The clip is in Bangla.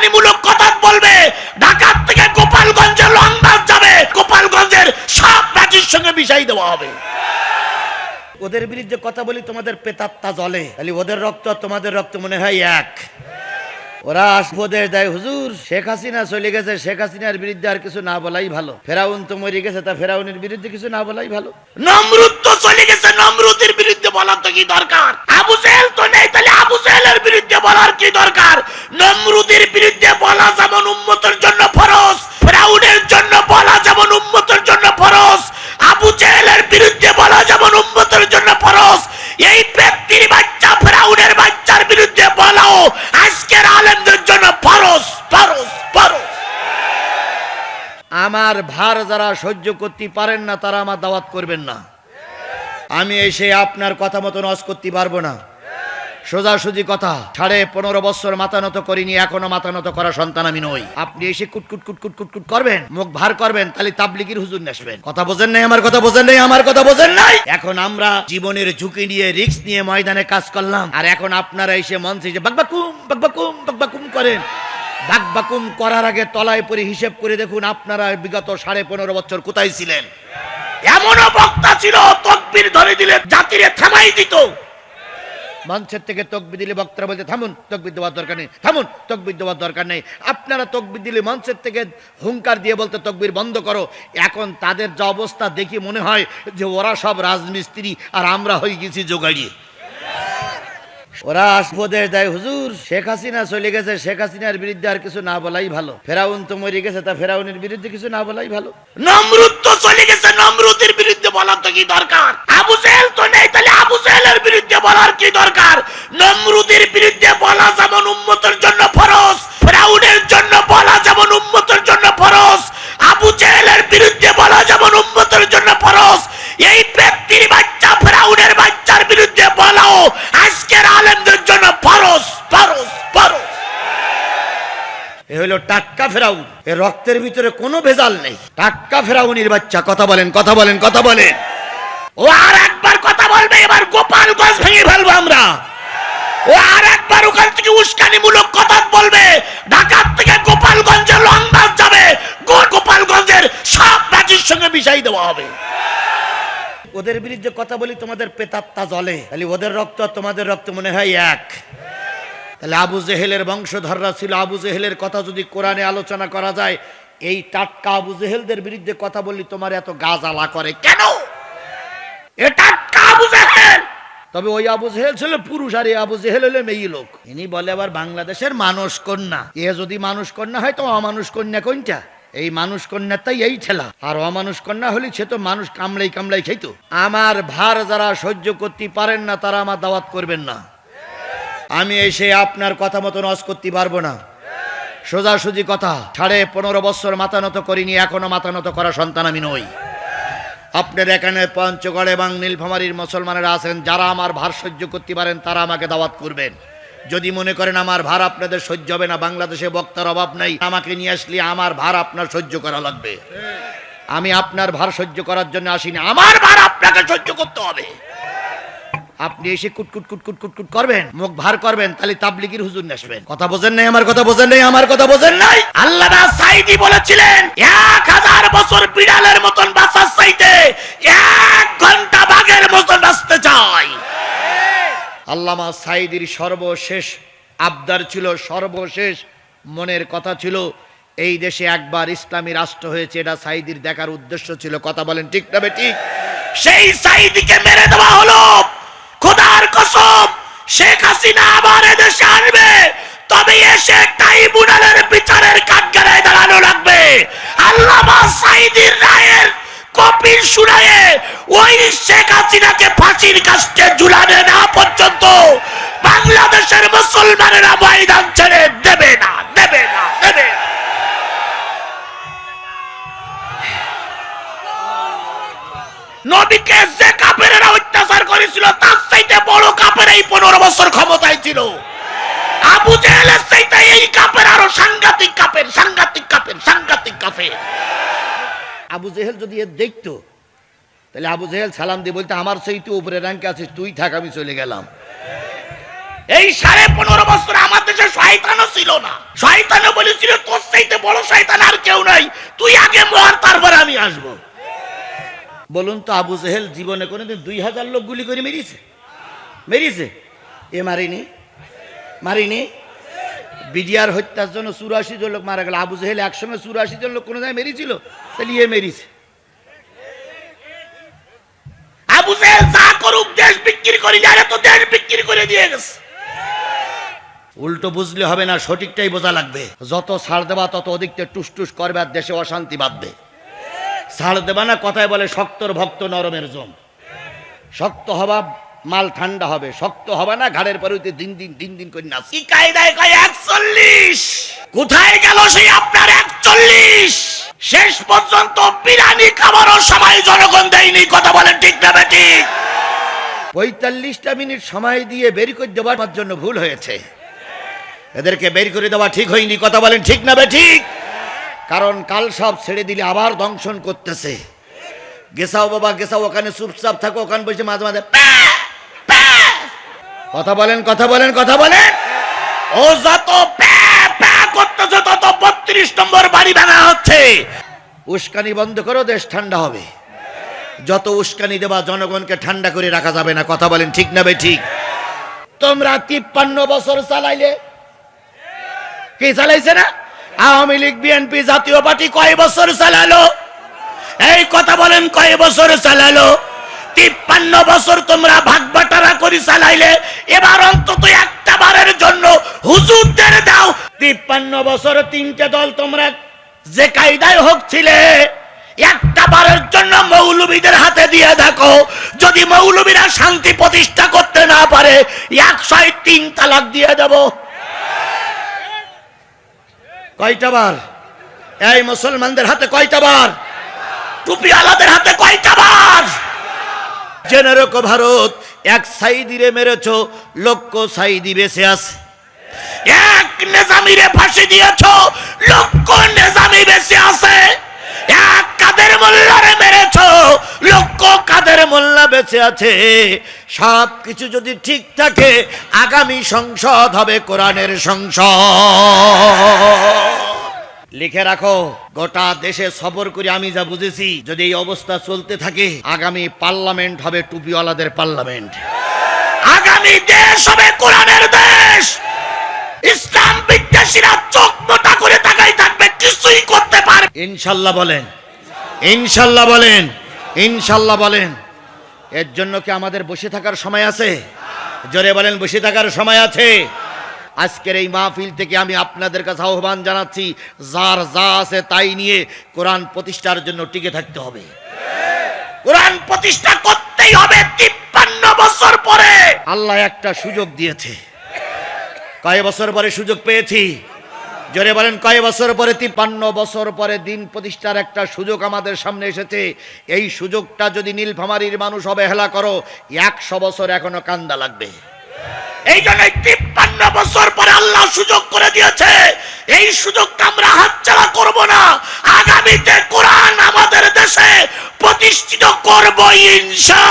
উস্কানিমূলক কথা বলবে। ঢাকার থেকে গোপালগঞ্জে লং মার্চ যাবে। গোপালগঞ্জের সব ম্যাচের সঙ্গে মিশাই দেওয়া হবে। ওদের বিরুদ্ধে কথা বলি, তোমাদের পেতাত্তা জলে খালি ওদের রক্ত তোমাদের রক্ত মনে হয় এক। ওরা উপদেশ দেয়। হুজুর, শেখ হাসিনা চলে গেছে, শেখ হাসিনার বিরুদ্ধে আর কিছু না বলাই ভালো। ফেরাউন তো মরে গেছে, তা ফেরাউনের বিরুদ্ধে কিছু না বলাই ভালো। নমরুদ তো চলে গেছে, নমরুদের বিরুদ্ধে বলার তো কি দরকার? আবু জেহেল তো নেই, তাহলে আবু জেহেলের বিরুদ্ধে বলার কি দরকার? নমরুদের বিরুদ্ধে বলা যেমন উম্মতের জন্য ফরজ, ফেরাউনের জন্য বলা যেমন উম্মতের জন্য ফরজ, আবু জেহেলের বিরুদ্ধে বলা যেমন উম্মতের জন্য ফরজ, এই আমার ভার যারা সহ্য করতে পারেন না, তারা আমার দাওয়াত করবেন না। আমি এসে আপনার কথা মতন অজ করতে পারব না। সোজাসুজি কথা, সাড়ে পনেরো বছর মাথা নত করিনি, এখনও মাথা নত করা সন্তান আমি নই। আপনি এসে কুটকুট কুটকুট কুটকুট করবেন, মুখ ভার করবেন, তাহলে তাবলিগির হুজুর নেসবেন। কথা বোঝেন নাই, আমার কথা বোঝেন নাই, আমার কথা বোঝেন নাই? এখন আমরা জীবনের ঝুঁকি নিয়ে, রিস্ক নিয়ে ময়দানে কাজ করলাম, আর এখন আপনারা এসে মঞ্চে যে বাকবাকুম বাকবাকুম বাকবাকুম করেন। বাকবাকুম করার আগে তলায় পরে হিসেব করে দেখুন আপনারা বিগত সাড়ে পনেরো বছর কোথায় ছিলেন। এমনও বক্তা ছিল, তকবির ধরে দিলে জাতিরে থামাই দিত। মঞ্চের থেকে তকবি দিলে বক্তারা বলতে থামুন, তকবির দেওয়ার দরকার নেই, থামুন, তকবির দেওয়ার দরকার নেই। আপনারা তকবির দিলে মঞ্চের থেকে হুঙ্কার দিয়ে বলতে তকবির বন্ধ করো। এখন তাদের যা অবস্থা দেখি মনে হয় যে ওরা সব রাজমিস্ত্রি আর আমরা হয়ে গেছি জোগাড়িয়ে। ওরা উপদেশ দেয়। হুজুর, শেখ হাসিনা চলে গেছে। শেখ হাসিনার বিরুদ্ধে আর কিছু না বলাই ভালো। ফেরাউন তো মরে গেছে, তা ফেরাউনের বিরুদ্ধে কিছু না বলাই ভালো। নমরুদ তো চলে গেছে, নমরুদের বিরুদ্ধে বলার তো কি দরকার? আবু জেহেল তো নেই, তাহলে আবু জেহেলের বিরুদ্ধে বলার কি দরকার? নমরুদের বিরুদ্ধে বলা যেমন উম্মতের জন্য ফরজ, ফেরাউনের জন্য বলা যেমন উম্মতের জন্য ফরজ, আবু জেহেলের বিরুদ্ধে বলা যেমন উম্মতের জন্য ফরজ, এই ব্যক্তির বাচ্চা ফেরাউনের বাচ্চার বিরুদ্ধে বলাও আজকের আলেমদের জন্য ফরজ ফরজ ফরজ এ হলো টাটকা ফেরাউন। এ রক্তের ভিতরে কোনো ভেজাল নেই। টাটকা ফেরাউনির বাচ্চা, কথা বলেন কথা বলেন কথা বলেন। ও আর একবার কথা বলবে, এবার গোপালগঞ্জ ভেঙে ফেলব আমরা। ও আর একবার ওখান থেকে উস্কানিমূলক কথা বলবে, ঢাকার থেকে গোপালগঞ্জে লং মার্চ যাবে গোপালগঞ্জের সব ম্যাচের সঙ্গে মিশাই দেওয়া হবে। ওদের বিরুদ্ধে কথা বলি, তোমাদের পেতাত্তা জলে খালি ওদের রক্ত তোমাদের রক্ত মনে হয় এক। তাহলে আবু জেহেলের বংশধররা ছিল। আবু জেহেলের কথা যদি কোরআনে আলোচনা করা যায়, এই টাটকা আবু জেহেলদের বিরুদ্ধে কথা বললি তোমার এত গা জ্বালা করে। কেন? এ আবু তবে ওই আবু জেহেল ছিল পুরুষ আর এই আবু জেহেল হলে মেয়ে লোক। ইনি বলে আবার বাংলাদেশের মানুষ কন্যা। এ যদি মানুষ কন্যা হয় তো অমানুষ কন্যা কোনটা? এই মানুষ কন্যা তাই এই ঠেলা। আর অমানুষ কন্যা হলে সে তো মানুষ কামড়াই কামড়াই খাইতো। আমার ভার যারা সহ্য করতে পারেন না, তারা আমার দাওয়াত করবেন না। আমি এসে আপনার কথা মতো অজ করতে পারব না। সোজাসুজি কথা, সাড়ে পনেরো বছর মাথা নত করিনি, এখনও মাথা নত করা সন্তান আমি নই। আপনার এখানে পঞ্চগড় এবং নীলফামারীর মুসলমানেরা আছেন, যারা আমার ভার সহ্য করতে পারেন, তারা আমাকে দাওয়াত করবেন। যদি মনে করেন আমার ভার আপনাদের সহ্য হবে না, বাংলাদেশে বক্তার অভাব নাই, আমাকে নিয়ে আসলে আমার ভার আপনার সহ্য করা লাগবে। আমি আপনার ভার সহ্য করার জন্য আসিনি, আমার ভার আপনাকে সহ্য করতে হবে। আপনি এসে কুটকুট কুটকুট কুটকুট করবেন, মুখ ভার করবেন, তাহলে তাবলিগির হুজুর নেসবেন কথা বোঝেন নাই আমার, কথা বোঝেন নাই আমার, কথা বোঝেন নাই? আল্লাহ সাইদি বলেছিলেন, এক হাজার বছর বিড়ালের মতন বাঁচার চাইতে এক ঘণ্টা বাঘের মতন বাঁচতে চাই। আল্লামা সাইদির সর্বশেষ আবদার ছিল, সর্বশেষ মনের কথা ছিল, এই দেশে একবার ইসলামী রাষ্ট্র হয়েছে, এটা সাইদির দেখার উদ্দেশ্য ছিল। কথা বলেন ঠিক না ঠিক? সেই সাইদিকে মেরে দেওয়া হলো। খোদার কসম, শেখ হাসিনা আবার এদেশে আসবে। তবে এসে ট্রাইব্যুনালের বিচারের কাঠগড়ায় দাঁড়ানো লাগবে। আল্লামা সাইদির রায়ের কপির শুনায়ে ওই শেখ হাসিনাকে ফাঁসির কাস্টে ঝুলানে না পর্যন্ত বাংলাদেশের মুসলমানেরা ময়দান ছেড়ে করেছিল তার চাইতে বড় কাপের এই পনেরো বছর ক্ষমতায় ছিল। আবু জেহেলের চাইতে এই কাপের আরও সাংঘাতিক কাপের সাংঘাতিক কাপের সাংঘাতিক কাপের। আবু জেহেল যদি এর দেখতো তাহলে আবু জেহেল সালাম দিয়ে বলতে আমার সেই তুই উপরে র্যাঙ্কে আছিস তুই থাক আমি চলে গেলাম। এই সাড়ে পনেরো বছর আমার দেশে শয়তানও ছিল না। শয়তানও বলেছিল তোর চাইতে বড় শয়তান আর কেউ নাই। তুই আগে মর তারপর আমি আসব। বলুন তো আবু জেহেল জীবনে কোনোদিন দুই হাজার লোক গুলি করে মেরিয়েছে মেরিয়েছে এ মারিনি। মারিনি? বিডিআর হত্যার জন্য চুরাশি জন লোক মারা গেল। আবু জেহেল একসঙ্গে চুরাশি জন লোক কোনো জায়গায় মেরিছিল? তাহলে ইয়ে মেরিছে। আবু জেহেল যা করুক, দেশ বিক্রি দেশ করে দিয়ে উল্টো বুঝলে হবে না, সঠিকটাই বোঝা লাগবে। যত ছাড় দেবা, তত অধিকতে টুস টুস করবে আর দেশে অশান্তি বাঁধবে। ছাড় দেবা না কথায় বলে শক্তর ভক্ত নরমের জম। শক্ত হবা মাল ঠান্ডা হবে। শক্ত হবে না ঘাড়ের পরে দিন দিন দিন দিন করে নাচ। কি কায়দায় কয় একচল্লিশ। কোথায় গেল সেই আপনার একচল্লিশ? শেষ পর্যন্ত বিরিয়ানি খাবারও সময় জনগণ দেয়নি কথা বলেন ঠিক না ঠিক পঁয়তাল্লিশটা মিনিট সময় দিয়ে বের করে দেওয়ার জন্য ভুল হয়েছে। এদেরকে বের করে দেওয়া ঠিক হয়নি কথা বলেন ঠিক না বে ঠিক? কারণ কাল সব ছেড়ে দিলে আবার দংশন করতেছে। গেসাও বাবা গেসাও ওখানে চুপচাপ থাকো, ওখানে বসে মাঝে মাঝে। কথা বলেন কথা বলেন কথা বলেন। ও যত করতেছে, তত বত্রিশ নম্বর বাড়ি ভাঙা হচ্ছে। উস্কানি বন্ধ করো, দেশ ঠান্ডা হবে। যত উস্কানি দেবা, জনগণকে ঠান্ডা করে রাখা যাবে না। কথা বলেন, ঠিক না ঠিক? তোমরা তিপ্পান্ন বছর চালাইলে? কি চালাইছে না? আওয়ামী লীগ, বিএনপি জাতীয় পার্টি কয় বছর চালালো? এই কথা বলেন, কয় বছর চালালো? তিপ্পান্ন বছর তোমরা ভাগ বাটারা করে চালাইলে, এবার অন্তত একটা বারের জন্য হুজুরদের দাও। তিপ্পান্ন বছর তিনটে দল তোমরা যে কায়দায় হোক ছিলে, একটা বারের জন্য মৌলবীদের হাতে দিয়ে দেখো, যদি মৌলবীরা শান্তি প্রতিষ্ঠা করতে না পারে, একশো তিন তালাক দিয়ে দেব। কয়টা বার? এই মুসলমানদের হাতে কয়টা বার? টুপি আলাদের হাতে কয়টা বার? জেনে রেখো ভারত, এক সাইদিরে মেরেছ, লক্ষ সাইদি বেঁচে আছে। এক নেজামিরে ফাঁসি দিয়েছ, লক্ষ নেজামি বেঁচে আছে। এক কাদের কাদের মোল্লা বেঁচে আছে? সব কিছু যদি ঠিক থাকে, আগামী সংসদ হবে লিখে রাখো, গোটা দেশে সফর করে আমি যা বুঝেছি, যদি এই অবস্থা চলতে থাকে, আগামী পার্লামেন্ট হবে টুপিওয়ালাদের পার্লামেন্ট। আগামী দেশ হবে কোরআনের দেশ। ইসলাম বিদ্বেষীরা চোখ মোটা করে তাকাই থাকবে। কিছুই করতে পারবে ইনশাল্লাহ বলেন। ইনশাল্লাহ বলেন। ইনশাল্লাহ বলেন। এর জন্য কি আমাদের বসে থাকার সময় আছে? জোরে বলেন বসে থাকার সময় আছে। আজকের এই মাহফিল থেকে আমি আপনাদের কাছে আহ্বান জানাচ্ছি যার যা আছে তাই নিয়ে কোরআন প্রতিষ্ঠার জন্য টিকে থাকতে হবে। কোরআন প্রতিষ্ঠা করতেই হবে তিপ্পান্ন বছর পরে। আল্লাহ একটা সুযোগ দিয়েছে। কয় বছর পরে সুযোগ পেয়েছি? জোরে বলেন, কয় বছর পরে, তিপ্পান্ন বছর পরে দিন প্রতিষ্ঠার একটা সুযোগ আমাদের সামনে এসেছে। এই সুযোগটা যদি নীলফামারীর মানুষ অবহেলা করো, একশো বছর এখনও কান্দা লাগবে। এই জন্য তিপ্পান্ন বছর পরে আল্লাহ সুযোগ করে দিয়েছে। এই সুযোগটা আমরা হাতছাড়া করব না। আগামীতে কোরআন আমাদের দেশে প্রতিষ্ঠিত করব ইনশা।